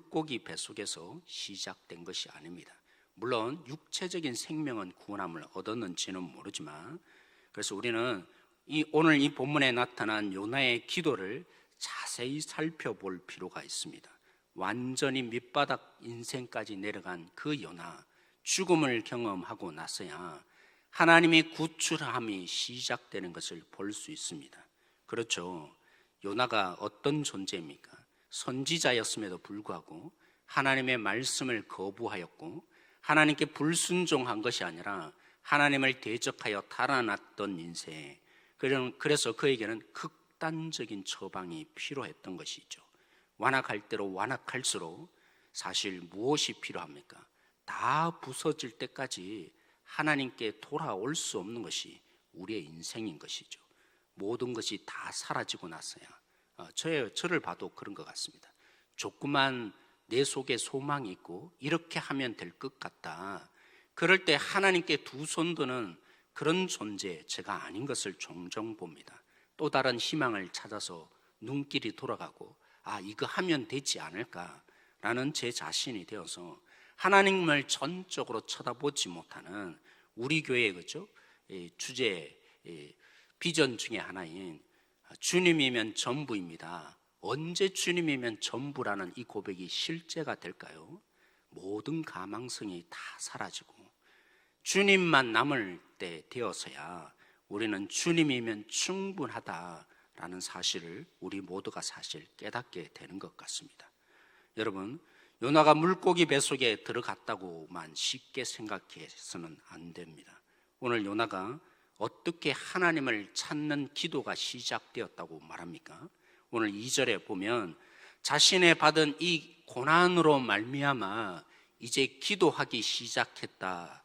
물고기 뱃속에서 시작된 것이 아닙니다. 물론 육체적인 생명은 구원함을 얻었는지는 모르지만 그래서 우리는 이 오늘 이 본문에 나타난 요나의 기도를 자세히 살펴볼 필요가 있습니다. 완전히 밑바닥 인생까지 내려간 그 요나 죽음을 경험하고 나서야 하나님의 구출함이 시작되는 것을 볼 수 있습니다. 그렇죠. 요나가 어떤 존재입니까? 선지자였음에도 불구하고 하나님의 말씀을 거부하였고 하나님께 불순종한 것이 아니라 하나님을 대적하여 달아났던 인생. 그래서 그에게는 극단적인 처방이 필요했던 것이죠. 완악할 대로 완악할수록 사실 무엇이 필요합니까? 다 부서질 때까지 하나님께 돌아올 수 없는 것이 우리의 인생인 것이죠. 모든 것이 다 사라지고 나서야 어, 저의 저를 봐도 그런 것 같습니다. 조그만 내 속에 소망이 있고 이렇게 하면 될 것 같다. 그럴 때 하나님께 두 손 드는 그런 존재 제가 아닌 것을 종종 봅니다. 또 다른 희망을 찾아서 눈길이 돌아가고 아 이거 하면 되지 않을까라는 제 자신이 되어서 하나님을 전적으로 쳐다보지 못하는 우리 교회의 그죠 주제 비전 중에 하나인 주님이면 전부입니다. 언제 주님이면 전부라는 이 고백이 실제가 될까요? 모든 가망성이 다 사라지고 주님만 남을 때 되어서야 우리는 주님이면 충분하다라는 사실을 우리 모두가 사실 깨닫게 되는 것 같습니다. 여러분, 요나가 물고기 뱃속에 들어갔다고만 쉽게 생각해서는 안 됩니다. 오늘 요나가 어떻게 하나님을 찾는 기도가 시작되었다고 말합니까? 오늘 2절에 보면 자신의 받은 이 고난으로 말미암아 이제 기도하기 시작했다.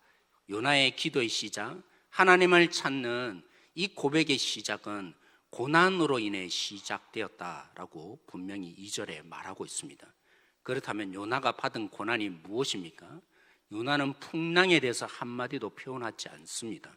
요나의 기도의 시작, 하나님을 찾는 이 고백의 시작은 고난으로 인해 시작되었다라고 분명히 2절에 말하고 있습니다. 그렇다면 요나가 받은 고난이 무엇입니까? 요나는 풍랑에 대해서 한마디도 표현하지 않습니다.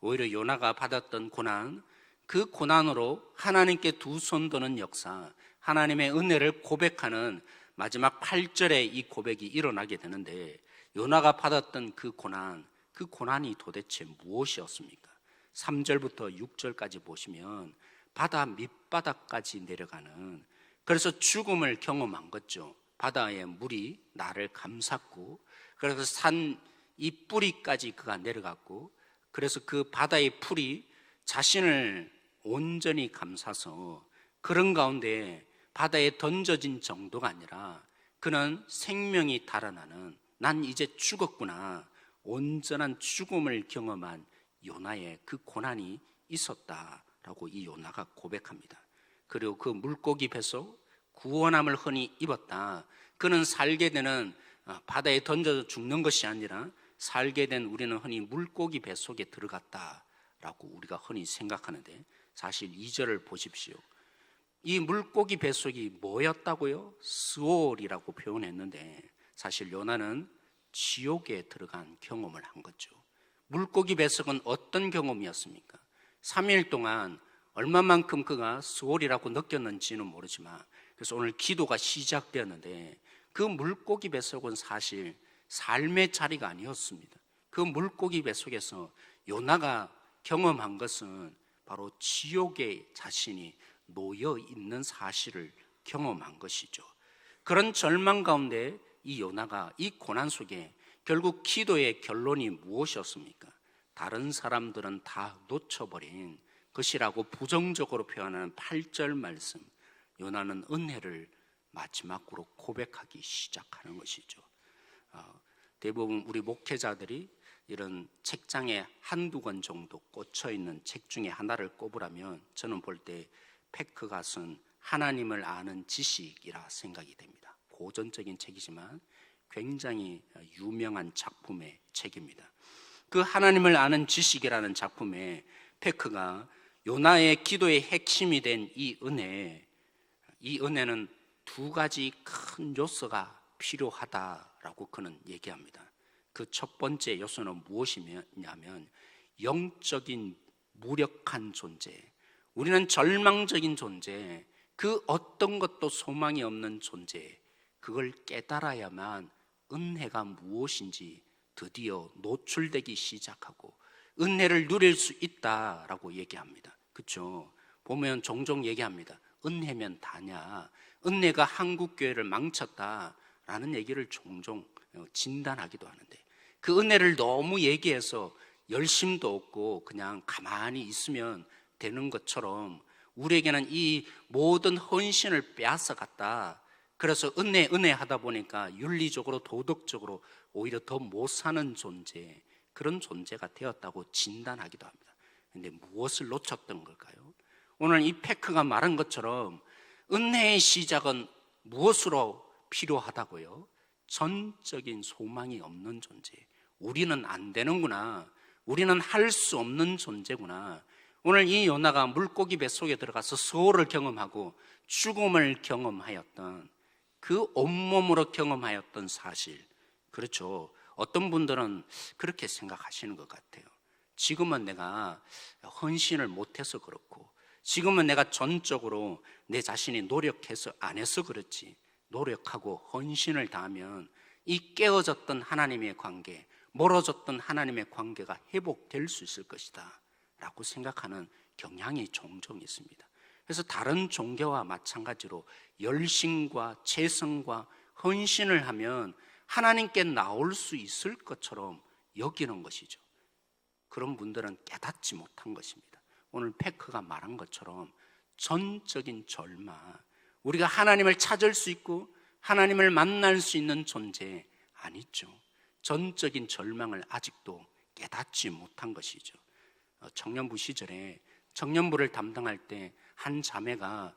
오히려 요나가 받았던 고난, 그 고난으로 하나님께 두 손 드는 역사, 하나님의 은혜를 고백하는 마지막 8절에 이 고백이 일어나게 되는데 요나가 받았던 그 고난, 그 고난이 도대체 무엇이었습니까? 3절부터 6절까지 보시면 바다 밑바닥까지 내려가는 그래서 죽음을 경험한 거죠. 바다의 물이 나를 감쌌고 그래서 산 이 뿌리까지 그가 내려갔고 그래서 그 바다의 풀이 자신을 온전히 감싸서 그런 가운데 바다에 던져진 정도가 아니라 그는 생명이 달아나는 난 이제 죽었구나 온전한 죽음을 경험한 요나의 그 고난이 있었다라고 이 요나가 고백합니다. 그리고 그 물고기 뱃속 구원함을 흔히 입었다. 그는 살게 되는 어, 바다에 던져 죽는 것이 아니라 살게 된 우리는 흔히 물고기 뱃속에 들어갔다라고 우리가 흔히 생각하는데 사실 2절을 보십시오. 이 물고기 뱃속이 뭐였다고요? 스올이라고 표현했는데 사실 요나는 지옥에 들어간 경험을 한 거죠. 물고기 뱃속은 어떤 경험이었습니까? 3일 동안 얼마만큼 그가 스올이라고 느꼈는지는 모르지만 그래서 오늘 기도가 시작되었는데 그 물고기 뱃속은 사실 삶의 자리가 아니었습니다. 그 물고기 뱃속에서 요나가 경험한 것은 바로 지옥에 자신이 놓여 있는 사실을 경험한 것이죠. 그런 절망 가운데 이 요나가 이 고난 속에 결국 기도의 결론이 무엇이었습니까? 다른 사람들은 다 놓쳐버린 것이라고 부정적으로 표현하는 8절 말씀. 요나는 은혜를 마지막으로 고백하기 시작하는 것이죠. 어, 대부분 우리 목회자들이 이런 책장에 한두 권 정도 꽂혀 있는 책 중에 하나를 꼽으라면 저는 볼 때 페크가 쓴 하나님을 아는 지식이라 생각이 됩니다. 고전적인 책이지만 굉장히 유명한 작품의 책입니다. 그 하나님을 아는 지식이라는 작품에 페크가 요나의 기도의 핵심이 된 이 은혜, 이 은혜는 두 가지 큰 요소가 필요하다 라고 그는 얘기합니다. 그 첫 번째 요소는 무엇이냐면 영적인 무력한 존재. 우리는 절망적인 존재, 그 어떤 것도 소망이 없는 존재. 그걸 깨달아야만 은혜가 무엇인지 드디어 노출되기 시작하고 은혜를 누릴 수 있다라고 얘기합니다. 그렇죠? 보면 종종 얘기합니다. 은혜면 다냐? 은혜가 한국 교회를 망쳤다 라는 얘기를 종종 진단하기도 하는데 그 은혜를 너무 얘기해서 열심도 없고 그냥 가만히 있으면 되는 것처럼 우리에게는 이 모든 헌신을 빼앗아 갔다. 그래서 은혜, 은혜 하다 보니까 윤리적으로, 도덕적으로 오히려 더 못 사는 존재, 그런 존재가 되었다고 진단하기도 합니다. 근데 무엇을 놓쳤던 걸까요? 오늘 이 페크가 말한 것처럼 은혜의 시작은 무엇으로 필요하다고요? 전적인 소망이 없는 존재. 우리는 안 되는구나. 우리는 할 수 없는 존재구나. 오늘 이 요나가 물고기 뱃속에 들어가서 소를 경험하고 죽음을 경험하였던 그 온몸으로 경험하였던 사실. 그렇죠. 어떤 분들은 그렇게 생각하시는 것 같아요. 지금은 내가 헌신을 못해서 그렇고, 지금은 내가 전적으로 내 자신이 노력해서 안 해서 그렇지. 노력하고 헌신을 다하면 이 깨어졌던 하나님의 관계, 멀어졌던 하나님의 관계가 회복될 수 있을 것이다. 라고 생각하는 경향이 종종 있습니다. 그래서 다른 종교와 마찬가지로 열심과 재성과 헌신을 하면 하나님께 나올 수 있을 것처럼 여기는 것이죠. 그런 분들은 깨닫지 못한 것입니다. 오늘 페크가 말한 것처럼 전적인 절망, 우리가 하나님을 찾을 수 있고 하나님을 만날 수 있는 존재 아니죠. 전적인 절망을 아직도 깨닫지 못한 것이죠. 어, 청년부 시절에 청년부를 담당할 때 한 자매가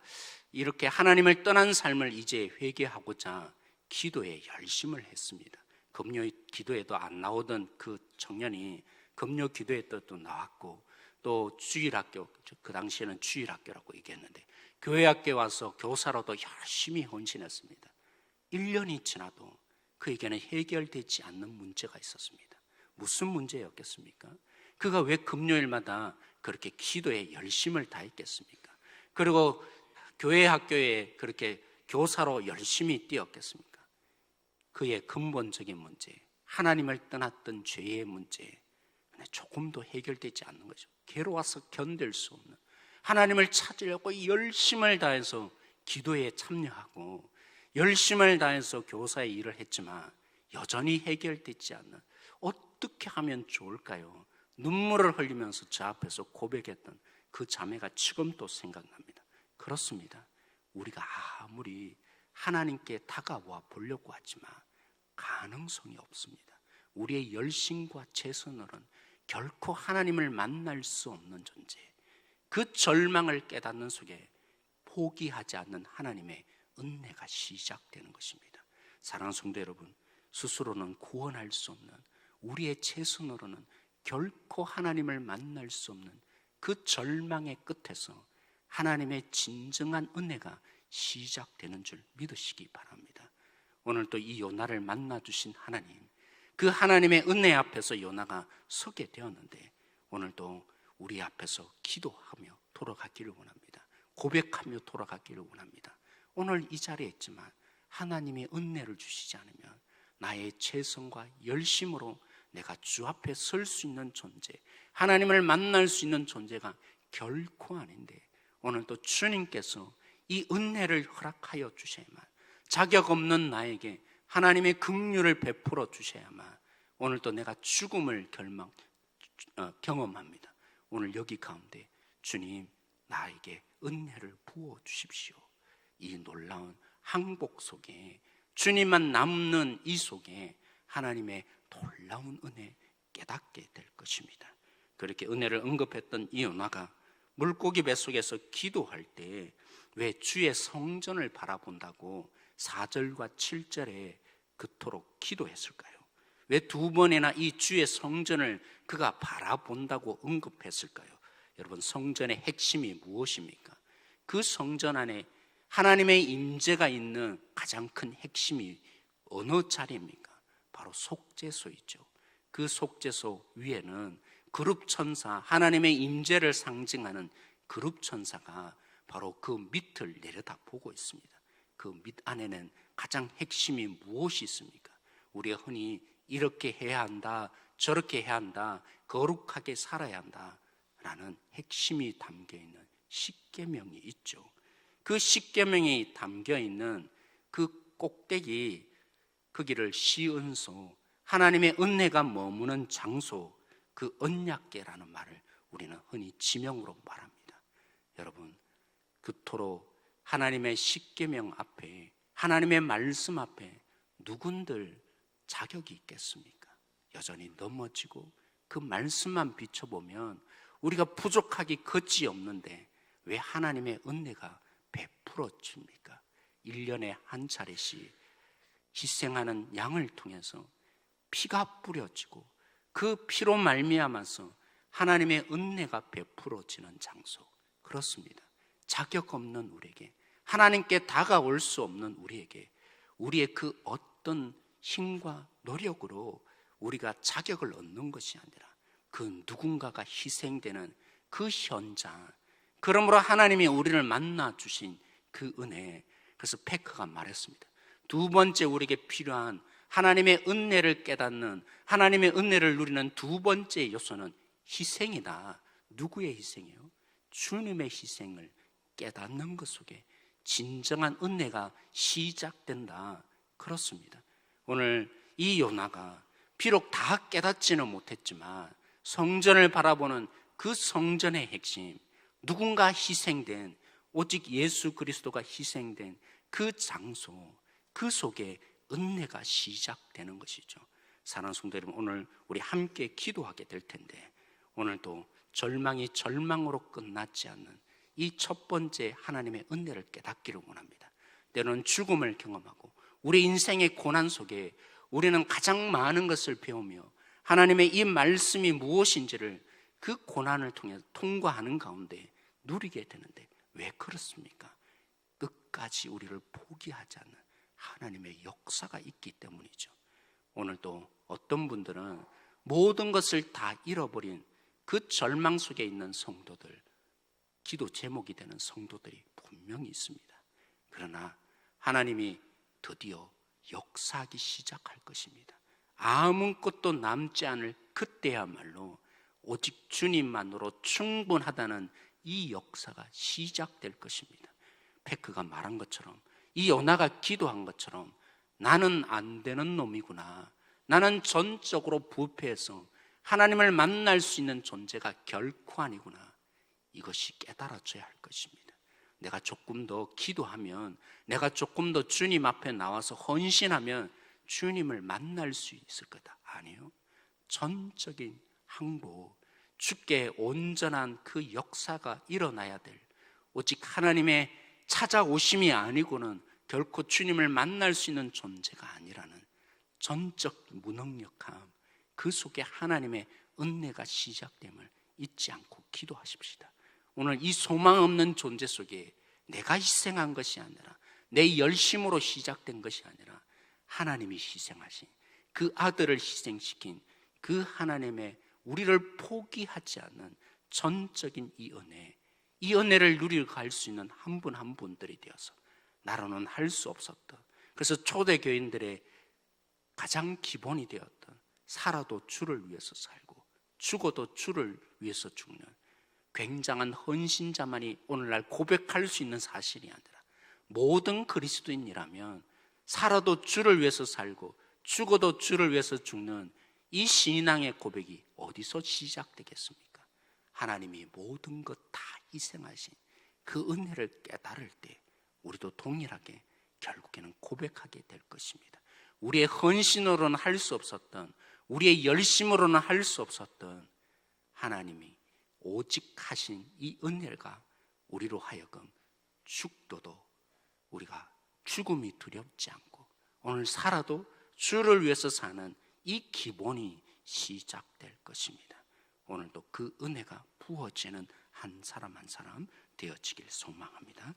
이렇게 하나님을 떠난 삶을 이제 회개하고자 기도에 열심을 했습니다. 금요 기도에도 안 나오던 그 청년이 금요 기도에 또 나왔고 또 주일학교 그 당시에는 주일학교라고 얘기했는데 교회 학교에 와서 교사로도 열심히 헌신했습니다. 1년이 지나도 그에게는 해결되지 않는 문제가 있었습니다. 무슨 문제였겠습니까? 그가 왜 금요일마다 그렇게 기도에 열심을 다했겠습니까? 그리고 교회 학교에 그렇게 교사로 열심히 뛰었겠습니까? 그의 근본적인 문제, 하나님을 떠났던 죄의 문제, 조금도 해결되지 않는 거죠. 괴로워서 견딜 수 없는 하나님을 찾으려고 열심을 다해서 기도에 참여하고 열심을 다해서 교사의 일을 했지만 여전히 해결되지 않는 어떻게 하면 좋을까요? 눈물을 흘리면서 저 앞에서 고백했던 그 자매가 지금 또 생각납니다. 그렇습니다. 우리가 아무리 하나님께 다가와 보려고 하지만 가능성이 없습니다. 우리의 열심과 최선으로는 결코 하나님을 만날 수 없는 존재. 그 절망을 깨닫는 속에 포기하지 않는 하나님의 은혜가 시작되는 것입니다. 사랑하는 성도 여러분, 스스로는 구원할 수 없는 우리의 최선으로는 결코 하나님을 만날 수 없는 그 절망의 끝에서 하나님의 진정한 은혜가 시작되는 줄 믿으시기 바랍니다. 오늘 또 이 요나를 만나 주신 하나님, 그 하나님의 은혜 앞에서 요나가 서게 되었는데 오늘도 우리 앞에서 기도하며 돌아가기를 원합니다. 고백하며 돌아가기를 원합니다. 오늘 이 자리에 있지만 하나님의 은혜를 주시지 않으면 나의 최선과 열심으로 내가 주 앞에 설 수 있는 존재, 하나님을 만날 수 있는 존재가 결코 아닌데 오늘 또 주님께서 이 은혜를 허락하여 주셔야만 자격 없는 나에게 하나님의 긍휼을 베풀어 주셔야만 오늘 또 내가 죽음을 결망 어, 경험합니다. 오늘 여기 가운데 주님 나에게 은혜를 부어 주십시오. 이 놀라운 항복 속에 주님만 남는 이 속에 하나님의 놀라운 은혜 깨닫게 될 것입니다. 그렇게 은혜를 언급했던 이요나가 물고기 뱃속에서 기도할 때 왜 주의 성전을 바라본다고 4절과 7절에 그토록 기도했을까요? 왜 두 번이나 이 주의 성전을 그가 바라본다고 언급했을까요? 여러분 성전의 핵심이 무엇입니까? 그 성전 안에 하나님의 임재가 있는 가장 큰 핵심이 어느 자리입니까? 바로 속죄소이죠. 그 속죄소 위에는 그룹 천사, 하나님의 임재를 상징하는 그룹 천사가 바로 그 밑을 내려다 보고 있습니다. 그 밑 안에는 가장 핵심이 무엇이 있습니까? 우리가 흔히 이렇게 해야 한다, 저렇게 해야 한다, 거룩하게 살아야 한다. 라는 핵심이 담겨 있는 십계명이 있죠. 그 십계명이 담겨 있는 그 꼭대기 거기를 시은소 하나님의 은혜가 머무는 장소 그 언약계라는 말을 우리는 흔히 지명으로 말합니다. 여러분 그토록 하나님의 십계명 앞에 하나님의 말씀 앞에 누군들 자격이 있겠습니까? 여전히 넘어지고 그 말씀만 비춰보면 우리가 부족하기 거지 없는데 왜 하나님의 은혜가 베풀어집니까? 1년에 한 차례씩 희생하는 양을 통해서 피가 뿌려지고 그 피로 말미암아서 하나님의 은혜가 베풀어지는 장소 그렇습니다. 자격 없는 우리에게 하나님께 다가올 수 없는 우리에게 우리의 그 어떤 힘과 노력으로 우리가 자격을 얻는 것이 아니라 그 누군가가 희생되는 그 현장 그러므로 하나님이 우리를 만나 주신 그 은혜 그래서 페크가 말했습니다. 두 번째 우리에게 필요한 하나님의 은혜를 깨닫는 하나님의 은혜를 누리는 두 번째 요소는 희생이다. 누구의 희생이요? 주님의 희생을 깨닫는 것 속에 진정한 은혜가 시작된다. 그렇습니다. 오늘 이 요나가 비록 다 깨닫지는 못했지만 성전을 바라보는 그 성전의 핵심, 누군가 희생된 오직 예수 그리스도가 희생된 그 장소, 그 속에 은혜가 시작되는 것이죠. 사랑하는 성도 여러분, 오늘 우리 함께 기도하게 될 텐데, 오늘도 절망이 절망으로 끝났지 않는 이 첫 번째 하나님의 은혜를 깨닫기를 원합니다. 때로는 죽음을 경험하고, 우리 인생의 고난 속에 우리는 가장 많은 것을 배우며, 하나님의 이 말씀이 무엇인지를 그 고난을 통해 통과하는 가운데 누리게 되는데, 왜 그렇습니까? 끝까지 우리를 포기하지 않는 하나님의 역사가 있기 때문이죠. 오늘도 어떤 분들은 모든 것을 다 잃어버린 그 절망 속에 있는 성도들, 기도 제목이 되는 성도들이 분명히 있습니다. 그러나 하나님이 드디어 역사하기 시작할 것입니다. 아무것도 남지 않을 그때야말로 오직 주님만으로 충분하다는 이 역사가 시작될 것입니다. 페크가 말한 것처럼 이 요나가 기도한 것처럼 나는 안 되는 놈이구나. 나는 전적으로 부패해서 하나님을 만날 수 있는 존재가 결코 아니구나. 이것이 깨달아져야 할 것입니다. 내가 조금 더 기도하면, 내가 조금 더 주님 앞에 나와서 헌신하면 주님을 만날 수 있을 거다. 아니요. 전적인 항복, 주께 온전한 그 역사가 일어나야 될 오직 하나님의 찾아오심이 아니고는 결코 주님을 만날 수 있는 존재가 아니라는 전적 무능력함 그 속에 하나님의 은혜가 시작됨을 잊지 않고 기도하십시다. 오늘 이 소망 없는 존재 속에 내가 희생한 것이 아니라 내 열심으로 시작된 것이 아니라 하나님이 희생하신 그 아들을 희생시킨 그 하나님의 우리를 포기하지 않는 전적인 이 은혜, 이 은혜를 누리러 갈 수 있는 한 분한 분들이 되어서 나로는 할 수 없었던 그래서 초대 교인들의 가장 기본이 되었던 살아도 주를 위해서 살고 죽어도 주를 위해서 죽는 굉장한 헌신자만이 오늘날 고백할 수 있는 사실이 아니라 모든 그리스도인이라면 살아도 주를 위해서 살고 죽어도 주를 위해서 죽는 이 신앙의 고백이 어디서 시작되겠습니까? 하나님이 모든 것 다 희생하신 그 은혜를 깨달을 때 우리도 동일하게 결국에는 고백하게 될 것입니다. 우리의 헌신으로는 할 수 없었던, 우리의 열심으로는 할 수 없었던 하나님이 오직 하신 이 은혜가 우리로 하여금 죽도도 우리가 죽음이 두렵지 않고 오늘 살아도 주를 위해서 사는 이 기본이 시작될 것입니다. 오늘도 그 은혜가 부어지는 한 사람 한 사람 되어지길 소망합니다.